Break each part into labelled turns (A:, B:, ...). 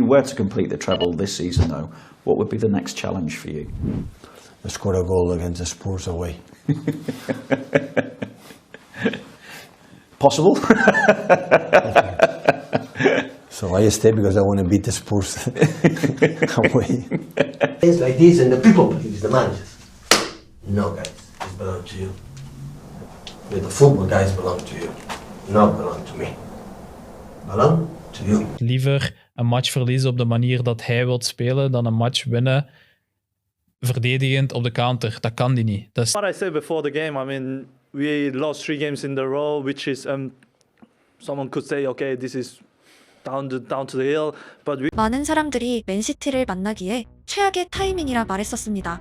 A: you were to complete the treble this season, though, what would be the next challenge for you?
B: to score a goal against the Spurs away.
A: Possible?
B: So I stay because I want to beat the Spurs away.
C: It's like this, and the people believe the managers. No, guys, it belongs to you. The football guys belong to you, not belong to me. Belong to you.
D: Liever een match verliezen op de manier dat hij wilt spelen dan een match winnen verdedigend op de counter. Dat kan die niet. Dat is
E: What I said before the game, I mean, we lost three games in a row, which is um, someone could say, okay, this is down the down to the hill, but we
F: 많은 사람들이 맨시티를 만나기에 최악의 타이밍이라 말했었습니다.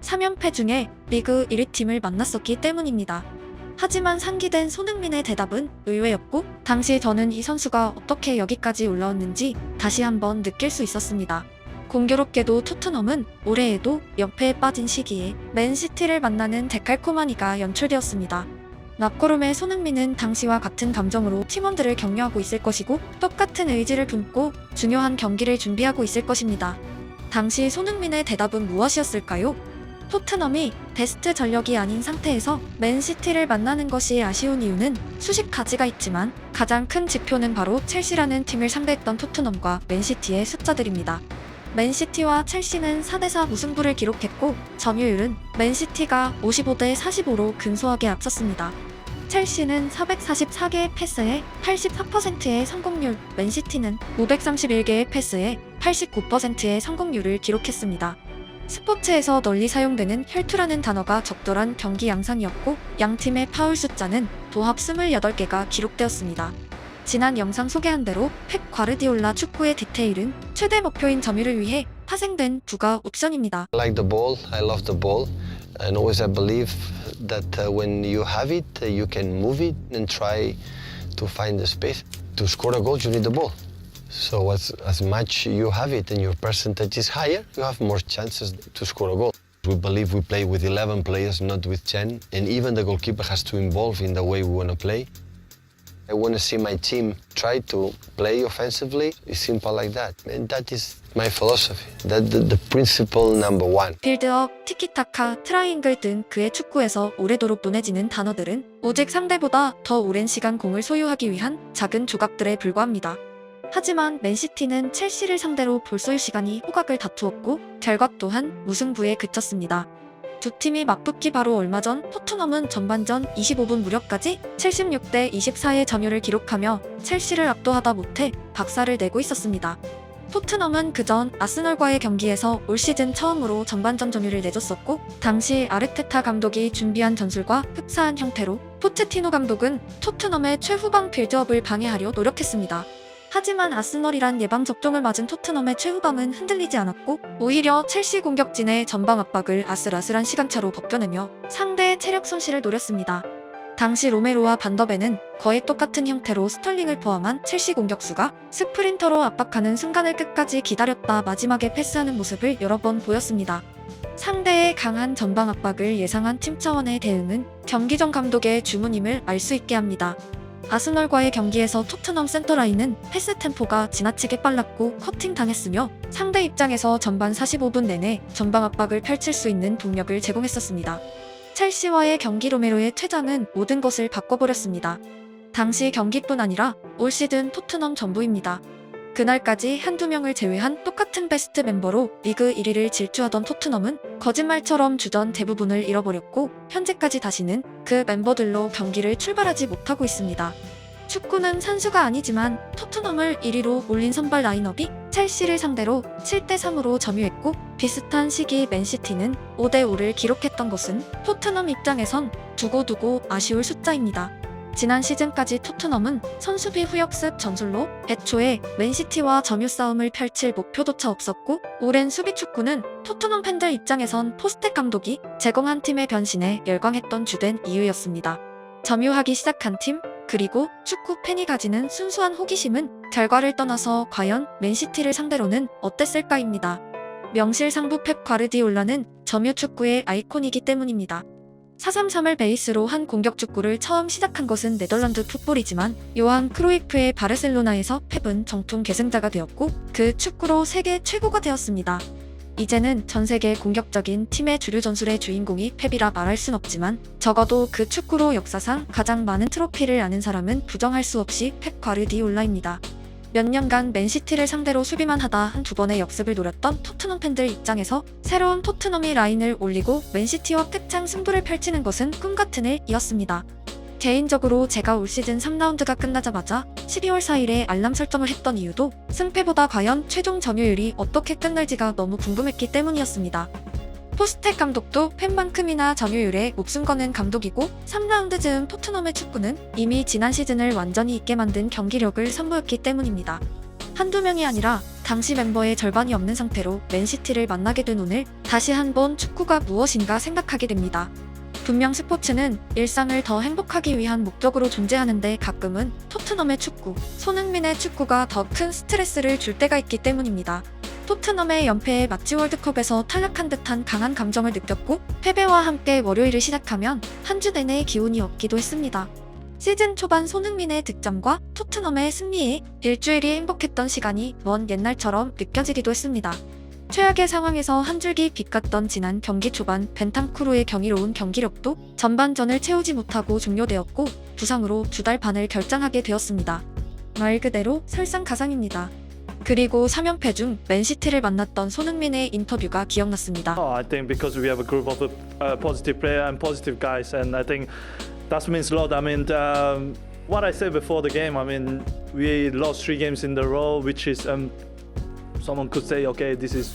F: 3연패 중에 리그 1위 팀을 만났었기 때문입니다. 하지만 상기된 손흥민의 대답은 의외였고 당시 저는 이 선수가 어떻게 여기까지 올라왔는지 다시 한번 느낄 수 있었습니다. 공교롭게도 토트넘은 올해에도 연패에 빠진 시기에 맨시티를 만나는 데칼코마니가 연출되었습니다. 납고름의 손흥민은 당시와 같은 감정으로 팀원들을 격려하고 있을 것이고 똑같은 의지를 품고 중요한 경기를 준비하고 있을 것입니다. 당시 손흥민의 대답은 무엇이었을까요? 토트넘이 베스트 전력이 아닌 상태에서 맨시티를 만나는 것이 아쉬운 이유는 수십 가지가 있지만 가장 큰 지표는 바로 첼시라는 팀을 상대했던 토트넘과 맨시티의 숫자들입니다. 맨시티와 첼시는 4대4 무승부를 기록했고 점유율은 맨시티가 55대 45로 근소하게 앞섰습니다. 첼시는 444개의 패스에 84%의 성공률, 맨시티는 531개의 패스에 89%의 성공률을 기록했습니다. 스포츠에서 널리 사용되는 혈투라는 단어가 적절한 경기 양상이었고 양 팀의 파울 숫자는 도합 28개가 기록되었습니다. 지난 영상 소개한 대로 펩 과르디올라 축구의 디테일은 최대 목표인 점유를 위해 파생된 두가 옵션입니다.
G: I like the ball. I love the ball, and always I believe that uh, when you have it, uh, you can move it and try to find the space. To score a goal, you need the ball. So as as much you have it and your percentage is higher, you have more chances to score a goal. We believe we play with 11 players, not with 10, and even the goalkeeper has to involve in the way we want to play. I want to see my team try to play offensively. It's simple like that. And that is my philosophy. That the, the principle number one.
F: 빌드업, 티키타카, 트라이앵글 등 그의 축구에서 오래도록 논해지는 단어들은 오직 상대보다 더 오랜 시간 공을 소유하기 위한 작은 조각들에 불과합니다. 하지만 맨시티는 첼시를 상대로 볼 소유 시간이 호각을 다투었고 결과 또한 무승부에 그쳤습니다. 두 팀이 맞붙기 바로 얼마 전 토트넘은 전반전 25분 무렵까지 76대 24의 점유를 기록하며 첼시를 압도하다 못해 박살을 내고 있었습니다. 토트넘은 그전 아스널과의 경기에서 올 시즌 처음으로 전반전 점유를 내줬었고 당시 아르테타 감독이 준비한 전술과 흡사한 형태로 포체티노 감독은 토트넘의 최후방 빌드업을 방해하려 노력했습니다. 하지만 아스널이란 예방 접종을 맞은 토트넘의 최후방은 흔들리지 않았고 오히려 첼시 공격진의 전방 압박을 아슬아슬한 시간차로 벗겨내며 상대의 체력 손실을 노렸습니다. 당시 로메로와 반더벤은 거의 똑같은 형태로 스털링을 포함한 첼시 공격수가 스프린터로 압박하는 순간을 끝까지 기다렸다 마지막에 패스하는 모습을 여러 번 보였습니다. 상대의 강한 전방 압박을 예상한 팀 차원의 대응은 경기 전 감독의 주문임을 알 수 있게 합니다. 아스널과의 경기에서 토트넘 센터라인은 패스 템포가 지나치게 빨랐고 커팅 당했으며 상대 입장에서 전반 45분 내내 전방 압박을 펼칠 수 있는 동력을 제공했었습니다. 첼시와의 경기 로메로의 퇴장은 모든 것을 바꿔버렸습니다. 당시 경기뿐 아니라 올 시즌 토트넘 전부입니다. 그날까지 한두 명을 제외한 똑같은 베스트 멤버로 리그 1위를 질주하던 토트넘은 거짓말처럼 주전 대부분을 잃어버렸고 현재까지 다시는 그 멤버들로 경기를 출발하지 못하고 있습니다. 축구는 산수가 아니지만 토트넘을 1위로 올린 선발 라인업이 첼시를 상대로 7대3으로 점유했고 비슷한 시기 맨시티는 5대5를 기록했던 것은 토트넘 입장에선 두고두고 아쉬울 숫자입니다. 지난 시즌까지 토트넘은 선수비 후역습 전술로 애초에 맨시티와 점유 싸움을 펼칠 목표조차 없었고 오랜 수비 축구는 토트넘 팬들 입장에선 포스텍 감독이 제공한 팀의 변신에 열광했던 주된 이유였습니다. 점유하기 시작한 팀 그리고 축구 팬이 가지는 순수한 호기심은 결과를 떠나서 과연 맨시티를 상대로는 어땠을까입니다. 명실상부 펩 과르디올라는 점유 축구의 아이콘이기 때문입니다. 433을 베이스로 한 공격 축구를 처음 시작한 것은 네덜란드 풋볼이지만 요한 크로이프의 바르셀로나에서 펩은 정통 계승자가 되었고 그 축구로 세계 최고가 되었습니다. 이제는 전 세계 공격적인 팀의 주류 전술의 주인공이 펩이라 말할 순 없지만 적어도 그 축구로 역사상 가장 많은 트로피를 아는 사람은 부정할 수 없이 펩 과르디올라입니다. 몇 년간 맨시티를 상대로 수비만 하다 한 두 번의 역습을 노렸던 토트넘 팬들 입장에서 새로운 토트넘이 라인을 올리고 맨시티와 끝장 승부를 펼치는 것은 꿈같은 일이었습니다. 개인적으로 제가 올 시즌 3라운드가 끝나자마자 12월 4일에 알람 설정을 했던 이유도 승패보다 과연 최종 점유율이 어떻게 끝날지가 너무 궁금했기 때문이었습니다. 포스텍 감독도 팬만큼이나 점유율에 목숨 거는 감독이고 3라운드 즈음 토트넘의 축구는 이미 지난 시즌을 완전히 잊게 만든 경기력을 선보였기 때문입니다. 한두 명이 아니라 당시 멤버의 절반이 없는 상태로 맨시티를 만나게 된 오늘 다시 한번 축구가 무엇인가 생각하게 됩니다. 분명 스포츠는 일상을 더 행복하기 위한 목적으로 존재하는데 가끔은 토트넘의 축구, 손흥민의 축구가 더 큰 스트레스를 줄 때가 있기 때문입니다. 토트넘의 연패에 마치 월드컵에서 탈락한 듯한 강한 감정을 느꼈고 패배와 함께 월요일을 시작하면 한 주 내내 기운이 없기도 했습니다. 시즌 초반 손흥민의 득점과 토트넘의 승리에 일주일이 행복했던 시간이 먼 옛날처럼 느껴지기도 했습니다. 최악의 상황에서 한 줄기 빛 같던 지난 경기 초반 벤탄쿠르의 경이로운 경기력도 전반전을 채우지 못하고 종료되었고 부상으로 두 달 반을 결장하게 되었습니다. 말 그대로 설상가상입니다. 그리고 3연패 중 맨시티를 만났던 손흥민의 인터뷰가 기억났습니다.
E: Oh, I think because we have a group of uh, positive player and positive guys, and I think that means a lot. I mean, um, what I said before the game. I mean, we lost three games in a row, which is um, someone could say, okay, this is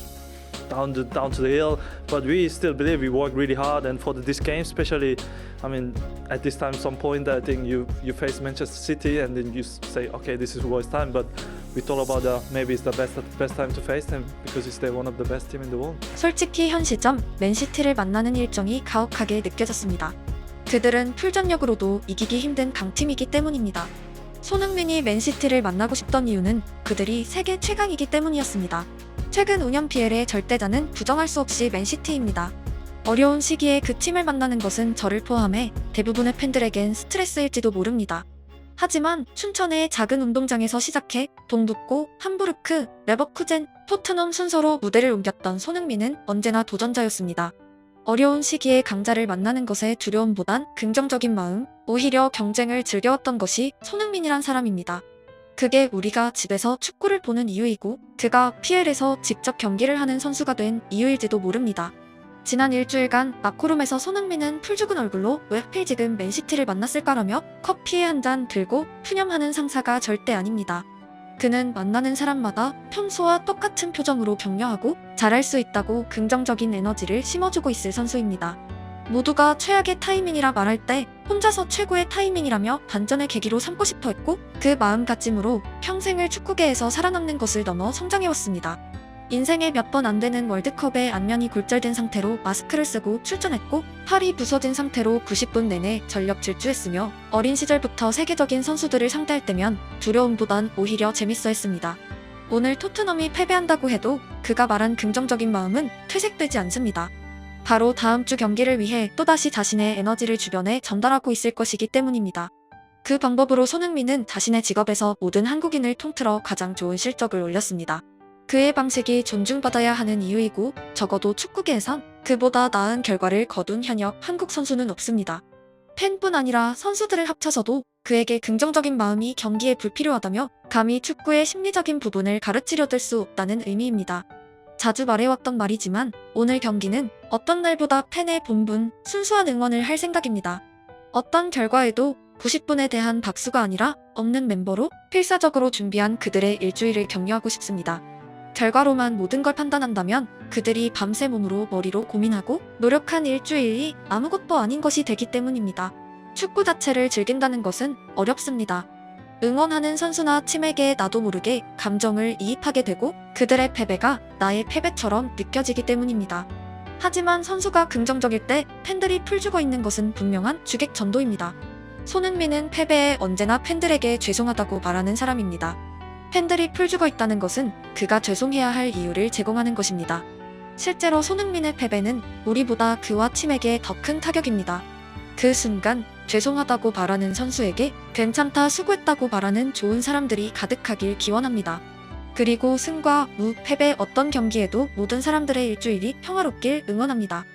E: down the down to the hill, but we still believe we worked really hard, and for the, this game, especially, I mean, at this time, some point, I think you you face Manchester City, and then you s- say, okay, this is worst time, but. We thought about uh, maybe it's the best best time to face them because it's one of the best team in the world.
F: 솔직히 현 시점 맨시티를 만나는 일정이 가혹하게 느껴졌습니다. 그들은 풀전력으로도 이기기 힘든 강팀이기 때문입니다. 손흥민이 맨시티를 만나고 싶던 이유는 그들이 세계 최강이기 때문이었습니다. 최근 운영 PL의 절대자는 부정할 수 없이 맨시티입니다. 어려운 시기에 그 팀을 만나는 것은 저를 포함해 대부분의 팬들에겐 스트레스일지도 모릅니다. 하지만 춘천의 작은 운동장에서 시작해 동북고, 함부르크, 레버쿠젠, 토트넘 순서로 무대를 옮겼던 손흥민은 언제나 도전자였습니다. 어려운 시기에 강자를 만나는 것에 두려움보단 긍정적인 마음, 오히려 경쟁을 즐겨왔던 것이 손흥민이란 사람입니다. 그게 우리가 집에서 축구를 보는 이유이고 그가 PL에서 직접 경기를 하는 선수가 된 이유일지도 모릅니다. 지난 일주일간 마코룸에서 손흥민은 풀죽은 얼굴로 왜 하필 지금 맨시티를 만났을까라며 커피에 한 잔 들고 푸념하는 상사가 절대 아닙니다. 그는 만나는 사람마다 평소와 똑같은 표정으로 격려하고 잘할 수 있다고 긍정적인 에너지를 심어주고 있을 선수입니다. 모두가 최악의 타이밍이라 말할 때 혼자서 최고의 타이밍이라며 반전의 계기로 삼고 싶어 했고 그 마음가짐으로 평생을 축구계에서 살아남는 것을 넘어 성장해왔습니다. 인생에 몇 번 안 되는 월드컵에 안면이 골절된 상태로 마스크를 쓰고 출전했고 팔이 부서진 상태로 90분 내내 전력 질주했으며 어린 시절부터 세계적인 선수들을 상대할 때면 두려움보단 오히려 재밌어 했습니다. 오늘 토트넘이 패배한다고 해도 그가 말한 긍정적인 마음은 퇴색되지 않습니다. 바로 다음 주 경기를 위해 또다시 자신의 에너지를 주변에 전달하고 있을 것이기 때문입니다. 그 방법으로 손흥민은 자신의 직업에서 모든 한국인을 통틀어 가장 좋은 실적을 올렸습니다. 그의 방식이 존중받아야 하는 이유이고 적어도 축구계에선 그보다 나은 결과를 거둔 현역 한국 선수는 없습니다. 팬뿐 아니라 선수들을 합쳐서도 그에게 긍정적인 마음이 경기에 불필요하다며 감히 축구의 심리적인 부분을 가르치려 들 수 없다는 의미입니다. 자주 말해왔던 말이지만 오늘 경기는 어떤 날보다 팬의 본분, 순수한 응원을 할 생각입니다. 어떤 결과에도 90분에 대한 박수가 아니라 없는 멤버로 필사적으로 준비한 그들의 일주일을 격려하고 싶습니다. 결과로만 모든 걸 판단한다면 그들이 밤새 몸으로 머리로 고민하고 노력한 일주일이 아무것도 아닌 것이 되기 때문입니다. 축구 자체를 즐긴다는 것은 어렵습니다. 응원하는 선수나 팀에게 나도 모르게 감정을 이입하게 되고 그들의 패배가 나의 패배처럼 느껴지기 때문입니다. 하지만 선수가 긍정적일 때 팬들이 풀죽어 있는 것은 분명한 주객 전도입니다. 손흥민은 패배에 언제나 팬들에게 죄송하다고 말하는 사람입니다. 팬들이 풀 죽어 있다는 것은 그가 죄송해야 할 이유를 제공하는 것입니다. 실제로 손흥민의 패배는 우리보다 그와 팀에게 더 큰 타격입니다. 그 순간 죄송하다고 바라는 선수에게 괜찮다 수고했다고 바라는 좋은 사람들이 가득하길 기원합니다. 그리고 승과 무, 패배 어떤 경기에도 모든 사람들의 일주일이 평화롭길 응원합니다.